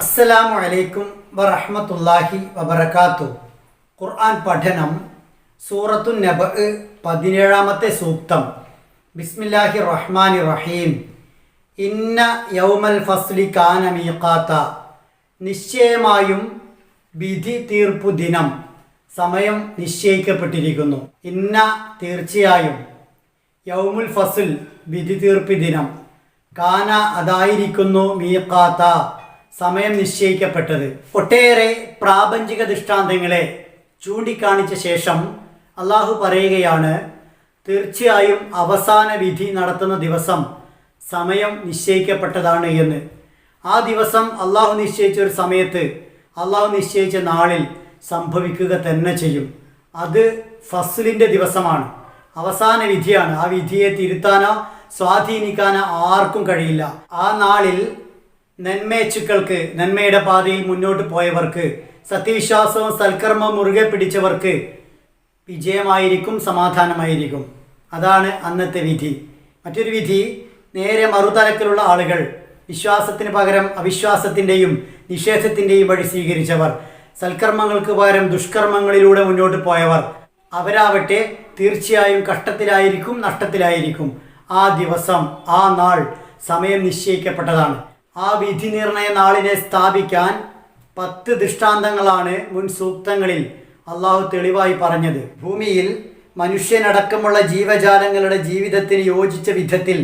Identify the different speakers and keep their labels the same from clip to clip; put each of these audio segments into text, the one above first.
Speaker 1: അസ്സലാമു അലൈക്കും വറഹ്മത്തുള്ളാഹി വബറകാത്തു. ഖുർആൻ പഠനം സൂറത്തു നബ് പതിനേഴാമത്തെ സൂക്തം. ബിസ്മില്ലാഹി റഹ്മാനി റഹീം. ഇന്ന യൗമൽ ഫസ്ലി കാന മീഖാത്ത. നിശ്ചയമായും വിധി തീർപ്പു ദിനം. സമയം നിശ്ചയിക്കപ്പെട്ടിരിക്കുന്നു. ഇന്ന തീർച്ചയായും യൗമുൽ ഫസുൽ വിധി തീർപ്പി ദിനം. കാന അതായിരിക്കുന്നു മീക്കാത്ത സമയം നിശ്ചയിക്കപ്പെട്ടത്. ഒട്ടേറെ പ്രാപഞ്ചിക ദൃഷ്ടാന്തങ്ങളെ ചൂണ്ടിക്കാണിച്ച ശേഷം അള്ളാഹു പറയുകയാണ് തീർച്ചയായും അവസാന വിധി നടത്തുന്ന ദിവസം സമയം നിശ്ചയിക്കപ്പെട്ടതാണ് എന്ന്. ആ ദിവസം അള്ളാഹു നിശ്ചയിച്ച ഒരു സമയത്ത് അള്ളാഹു നിശ്ചയിച്ച നാളിൽ സംഭവിക്കുക തന്നെ ചെയ്യും. അത് ഫസ്ലിന്റെ ദിവസമാണ്. അവസാന വിധിയാണ്. ആ വിധിയെ തിരുത്താനോ സ്വാധീനിക്കാനോ ആർക്കും കഴിയില്ല. ആ നാളിൽ നന്മേച്ചുക്കൾക്ക് നന്മയുടെ പാതയിൽ മുന്നോട്ട് പോയവർക്ക് സത്യവിശ്വാസവും സൽക്കർമ്മവും മുറുകെ പിടിച്ചവർക്ക് വിജയമായിരിക്കും സമാധാനമായിരിക്കും. അതാണ് അന്നത്തെ വിധി. മറ്റൊരു വിധി നേരെ മറുതലത്തിലുള്ള ആളുകൾ വിശ്വാസത്തിന് പകരം അവിശ്വാസത്തിന്റെയും നിഷേധത്തിന്റെയും വഴി സ്വീകരിച്ചവർ സൽക്കർമ്മങ്ങൾക്ക് പകരം ദുഷ്കർമ്മങ്ങളിലൂടെ മുന്നോട്ട് പോയവർ അവരാവട്ടെ തീർച്ചയായും കഷ്ടത്തിലായിരിക്കും നഷ്ടത്തിലായിരിക്കും. ആ ദിവസം ആ നാൾ സമയം നിശ്ചയിക്കപ്പെട്ടതാണ്. ആ വിധി നിർണയ നാളിനെ സ്ഥാപിക്കാൻ പത്ത് ദൃഷ്ടാന്തങ്ങളാണ് മുൻ സൂക്തങ്ങളിൽ അള്ളാഹു തെളിവായി പറഞ്ഞത്. ഭൂമിയിൽ മനുഷ്യനടക്കമുള്ള ജീവജാലങ്ങളുടെ ജീവിതത്തിന് യോജിച്ച വിധത്തിൽ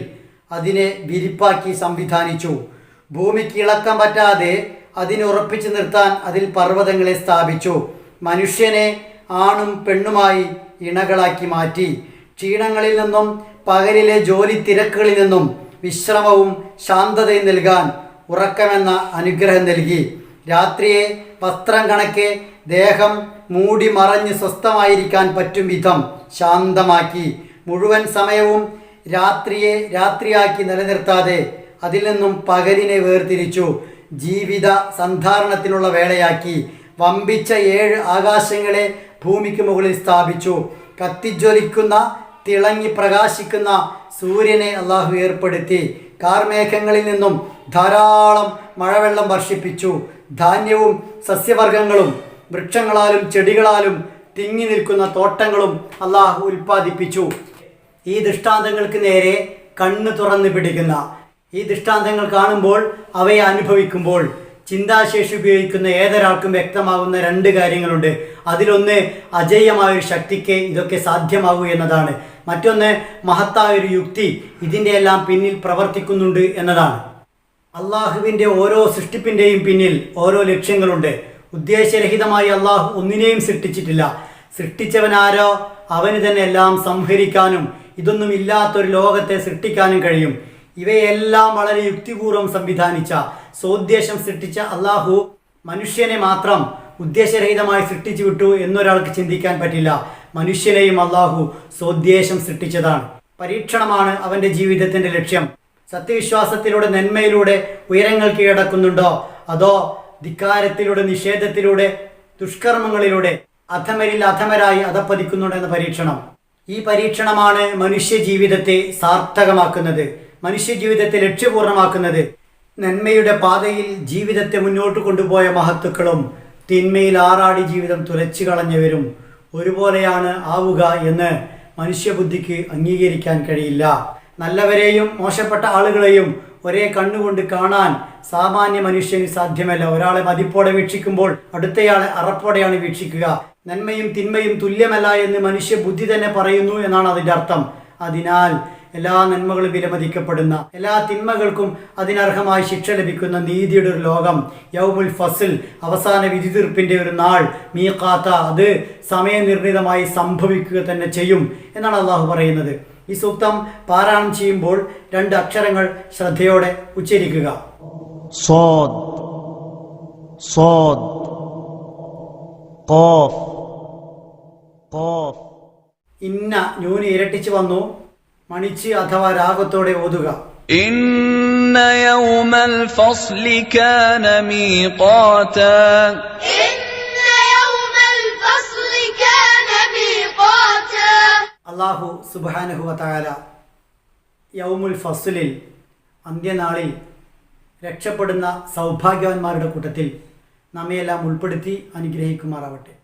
Speaker 1: അതിനെ വിരിപ്പാക്കി സംവിധാനിച്ചു. ഭൂമിക്ക് ഇളക്കം പറ്റാതെ അതിനുറപ്പിച്ചു നിർത്താൻ അതിൽ പർവതങ്ങളെ സ്ഥാപിച്ചു. മനുഷ്യനെ ആണും പെണ്ണുമായി ഇണകളാക്കി മാറ്റി. ക്ഷീണങ്ങളിൽ നിന്നും പകലിലെ ജോലി തിരക്കുകളിൽ നിന്നും വിശ്രമവും ശാന്തതയും നൽകാൻ ഉറക്കമെന്ന അനുഗ്രഹം നൽകി. രാത്രിയെ വസ്ത്രം കണക്കെ ദേഹം മൂടി മറഞ്ഞ് സ്വസ്ഥമായിരിക്കാൻ പറ്റും വിധം ശാന്തമാക്കി. മുഴുവൻ സമയവും രാത്രിയെ രാത്രിയാക്കി നിലനിർത്താതെ അതിൽ നിന്നും പകലിനെ വേർതിരിച്ചു. ജീവിത സന്ധാരണത്തിനുള്ള വേളയാക്കി. വമ്പിച്ച ഏഴ് ആകാശങ്ങളെ ഭൂമിക്ക് മുകളിൽ സ്ഥാപിച്ചു. കത്തിജ്വലിക്കുന്ന തിളങ്ങി പ്രകാശിക്കുന്ന സൂര്യനെ അള്ളാഹു ഏർപ്പെടുത്തി. കാർമേഘങ്ങളിൽ നിന്നും ധാരാളം മഴവെള്ളം വർഷിപ്പിച്ചു. ധാന്യവും സസ്യവർഗങ്ങളും വൃക്ഷങ്ങളാലും ചെടികളാലും തിങ്ങി നിൽക്കുന്ന തോട്ടങ്ങളും അള്ളാഹു ഉൽപ്പാദിപ്പിച്ചു. ഈ ദൃഷ്ടാന്തങ്ങൾക്ക് നേരെ കണ്ണ് തുറന്ന് പിടിക്കുന്ന. ഈ ദൃഷ്ടാന്തങ്ങൾ കാണുമ്പോൾ അവയെ അനുഭവിക്കുമ്പോൾ ചിന്താശേഷി ഉപയോഗിക്കുന്ന ഏതൊരാൾക്കും വ്യക്തമാകുന്ന രണ്ട് കാര്യങ്ങളുണ്ട്. അതിലൊന്ന് അജയ്യമായ ഒരു ശക്തിക്ക് ഇതൊക്കെ സാധ്യമാകൂ എന്നതാണ്. മറ്റൊന്ന് മഹത്തായ ഒരു യുക്തി ഇതിന്റെ എല്ലാം പിന്നിൽ പ്രവർത്തിക്കുന്നുണ്ട് എന്നതാണ്. അള്ളാഹുവിന്റെ ഓരോ സൃഷ്ടിപ്പിന്റെയും പിന്നിൽ ഓരോ ലക്ഷ്യങ്ങളുണ്ട്. ഉദ്ദേശരഹിതമായി അള്ളാഹു ഒന്നിനെയും സൃഷ്ടിച്ചിട്ടില്ല. സൃഷ്ടിച്ചവനാരോ അവന് തന്നെ എല്ലാം സംഹരിക്കാനും ഇതൊന്നും ഇല്ലാത്തൊരു ലോകത്തെ സൃഷ്ടിക്കാനും കഴിയും. ഇവയെല്ലാം വളരെ യുക്തിപൂർവം സംവിധാനിച്ച സ്വദ്ദേശം സൃഷ്ടിച്ച അള്ളാഹു മനുഷ്യനെ മാത്രം ഉദ്ദേശരഹിതമായി സൃഷ്ടിച്ചു വിട്ടു എന്നൊരാൾക്ക് ചിന്തിക്കാൻ പറ്റില്ല. മനുഷ്യനെയും അള്ളാഹു സ്വദ്ദേശം സൃഷ്ടിച്ചതാണ്. പരീക്ഷണമാണ് അവന്റെ ജീവിതത്തിന്റെ ലക്ഷ്യം. സത്യവിശ്വാസത്തിലൂടെ നന്മയിലൂടെ ഉയരങ്ങൾ കീഴടക്കുന്നുണ്ടോ? അതോ ധിക്കാരത്തിലൂടെ നിഷേധത്തിലൂടെ ദുഷ്കർമ്മങ്ങളിലൂടെ അധമരിൽ അധമരായി അധപ്പതിക്കുന്നുണ്ടോ എന്ന പരീക്ഷണം? ഈ പരീക്ഷണമാണ് മനുഷ്യ ജീവിതത്തെ സാർത്ഥകമാക്കുന്നത്. മനുഷ്യ ജീവിതത്തെ ലക്ഷ്യപൂർണമാക്കുന്നത് നന്മയുടെ പാതയിൽ ജീവിതത്തെ മുന്നോട്ട് കൊണ്ടുപോയ മഹത്തുക്കളും തിന്മയിൽ ആറാടി ജീവിതം തുലച്ചു കളഞ്ഞവരും ഒരുപോലെയാണ് ആവുക എന്ന് മനുഷ്യബുദ്ധിക്ക് അംഗീകരിക്കാൻ കഴിയില്ല. നല്ലവരെയും മോശപ്പെട്ട ആളുകളെയും ഒരേ കണ്ണുകൊണ്ട് കാണാൻ സാമാന്യ മനുഷ്യന് സാധ്യമല്ല. ഒരാളെ മതിപ്പോടെ വീക്ഷിക്കുമ്പോൾ അടുത്തയാളെ അറപ്പോടെയാണ് വീക്ഷിക്കുക. നന്മയും തിന്മയും തുല്യമല്ല എന്ന് മനുഷ്യബുദ്ധി തന്നെ പറയുന്നു എന്നാണ് അതിന്റെ അർത്ഥം. അതിനാൽ എല്ലാ നന്മകളും വിലമതിക്കപ്പെടുന്ന എല്ലാ തിന്മകൾക്കും അതിനർഹമായി ശിക്ഷ ലഭിക്കുന്ന നീതിയുടെ ഒരു ലോകം യൗമുൽ ഫസിൽ അവസാന വിധി തീർപ്പിൻ്റെ ഒരു നാൾ മീഖാത്ത അത് സമയനിർണിതമായി സംഭവിക്കുക തന്നെ ചെയ്യും എന്നാണ് അള്ളാഹു പറയുന്നത് ഈ സൂക്തം പാരായണം ചെയ്യുമ്പോൾ രണ്ട് അക്ഷരങ്ങൾ ശ്രദ്ധയോടെ ഉച്ചരിക്കുക
Speaker 2: صاد صاد قاف قاف
Speaker 1: ഇന്ന ന്യൂന് ഇരട്ടിച്ച് വന്നു മണിച്ച് അഥവാ രാഗത്തോടെ ഓതുക. അള്ളാഹു സുബാനുഹുവല യൗമുൽ ഫസ്ലിൽ അന്ത്യനാളിൽ രക്ഷപ്പെടുന്ന സൗഭാഗ്യവാന്മാരുടെ കൂട്ടത്തിൽ നമ്മയെല്ലാം ഉൾപ്പെടുത്തി അനുഗ്രഹിക്കുമാറാവട്ടെ.